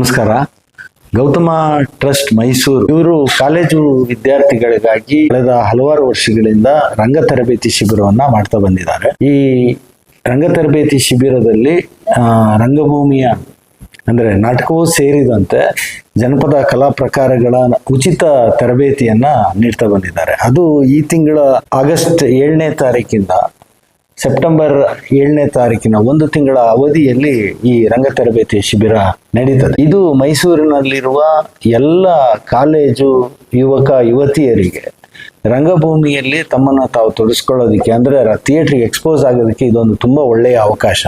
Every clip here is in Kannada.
ನಮಸ್ಕಾರ. ಗೌತಮ ಟ್ರಸ್ಟ್ ಮೈಸೂರು. ಇವರು ಕಾಲೇಜು ವಿದ್ಯಾರ್ಥಿಗಳಿಗಾಗಿ ಕಳೆದ ಹಲವಾರು ವರ್ಷಗಳಿಂದ ರಂಗ ತರಬೇತಿ ಶಿಬಿರವನ್ನ ಮಾಡ್ತಾ ಬಂದಿದ್ದಾರೆ. ಈ ರಂಗ ತರಬೇತಿ ಶಿಬಿರದಲ್ಲಿ ರಂಗಭೂಮಿಯ ಅಂದ್ರೆ ನಾಟಕವೂ ಸೇರಿದಂತೆ ಜನಪದ ಕಲಾ ಪ್ರಕಾರಗಳ ಉಚಿತ ತರಬೇತಿಯನ್ನ ನೀಡ್ತಾ ಬಂದಿದ್ದಾರೆ. ಅದು ಈ ತಿಂಗಳ ಆಗಸ್ಟ್ ಏಳನೇ ತಾರೀಕಿಂದ ಸೆಪ್ಟೆಂಬರ್ ಏಳನೇ ತಾರೀಕಿನ ಒಂದು ತಿಂಗಳ ಅವಧಿಯಲ್ಲಿ ಈ ರಂಗ ತರಬೇತಿ ಶಿಬಿರ ನಡೀತದೆ. ಇದು ಮೈಸೂರಿನಲ್ಲಿರುವ ಎಲ್ಲ ಕಾಲೇಜು ಯುವಕ ಯುವತಿಯರಿಗೆ ರಂಗಭೂಮಿಯಲ್ಲಿ ತಮ್ಮನ್ನು ತಾವು ತೊಡಸ್ಕೊಳ್ಳೋದಕ್ಕೆ ಅಂದರೆ ಥಿಯೇಟ್ರಿಗೆ ಎಕ್ಸ್ಪೋಸ್ ಆಗೋದಕ್ಕೆ ಇದೊಂದು ತುಂಬ ಒಳ್ಳೆಯ ಅವಕಾಶ.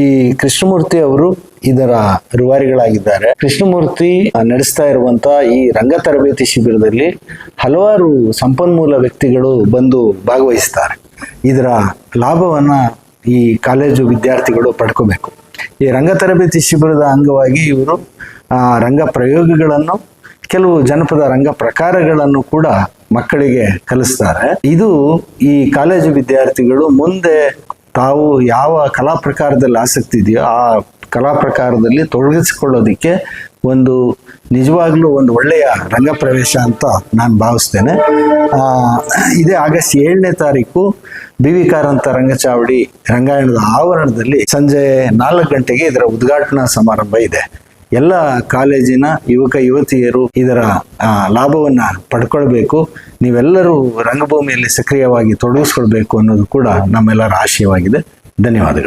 ಈ ಕೃಷ್ಣಮೂರ್ತಿ ಅವರು ಇದರ ರೂವಾರಿಗಳಾಗಿದ್ದಾರೆ. ಕೃಷ್ಣಮೂರ್ತಿ ನಡೆಸ್ತಾ ಇರುವಂತ ಈ ರಂಗ ತರಬೇತಿ ಶಿಬಿರದಲ್ಲಿ ಹಲವಾರು ಸಂಪನ್ಮೂಲ ವ್ಯಕ್ತಿಗಳು ಬಂದು ಭಾಗವಹಿಸ್ತಾರೆ. ಇದರ ಲಾಭವನ್ನು ಈ ಕಾಲೇಜು ವಿದ್ಯಾರ್ಥಿಗಳು ಪಡ್ಕೋಬೇಕು. ಈ ರಂಗ ತರಬೇತಿ ಶಿಬಿರದ ಅಂಗವಾಗಿ ಇವರು ರಂಗ ಪ್ರಯೋಗಗಳನ್ನು, ಕೆಲವು ಜನಪದ ರಂಗ ಪ್ರಕಾರಗಳನ್ನು ಕೂಡ ಮಕ್ಕಳಿಗೆ ಕಲಿಸ್ತಾರೆ. ಇದು ಈ ಕಾಲೇಜು ವಿದ್ಯಾರ್ಥಿಗಳು ಮುಂದೆ ತಾವು ಯಾವ ಕಲಾ ಪ್ರಕಾರದಲ್ಲಿ ಆಸಕ್ತಿ ಇದೆಯೋ ಆ ಕಲಾ ಪ್ರಕಾರದಲ್ಲಿ ತೊಡಗಿಸಿಕೊಳ್ಳೋದಿಕ್ಕೆ ಒಂದು ನಿಜವಾಗ್ಲೂ ಒಂದು ಒಳ್ಳೆಯ ರಂಗಪ್ರವೇಶ ಅಂತ ನಾನು ಭಾವಿಸ್ತೇನೆ. ಇದೇ ಆಗಸ್ಟ್ ಏಳನೇ ತಾರೀಕು ಬಿ ವಿ ಕಾರಂತ ರಂಗಚಾವಡಿ ರಂಗಾಯಣದ ಆವರಣದಲ್ಲಿ ಸಂಜೆ ನಾಲ್ಕು ಗಂಟೆಗೆ ಇದರ ಉದ್ಘಾಟನಾ ಸಮಾರಂಭ ಇದೆ. ಎಲ್ಲ ಕಾಲೇಜಿನ ಯುವಕ ಯುವತಿಯರು ಇದರ ಲಾಭವನ್ನ ಪಡ್ಕೊಳ್ಬೇಕು. ನೀವೆಲ್ಲರೂ ರಂಗಭೂಮಿಯಲ್ಲಿ ಸಕ್ರಿಯವಾಗಿ ತೊಡಗಿಸ್ಕೊಳ್ಬೇಕು ಅನ್ನೋದು ಕೂಡ ನಮ್ಮೆಲ್ಲರ ಆಶಯವಾಗಿದೆ. ಧನ್ಯವಾದಗಳು.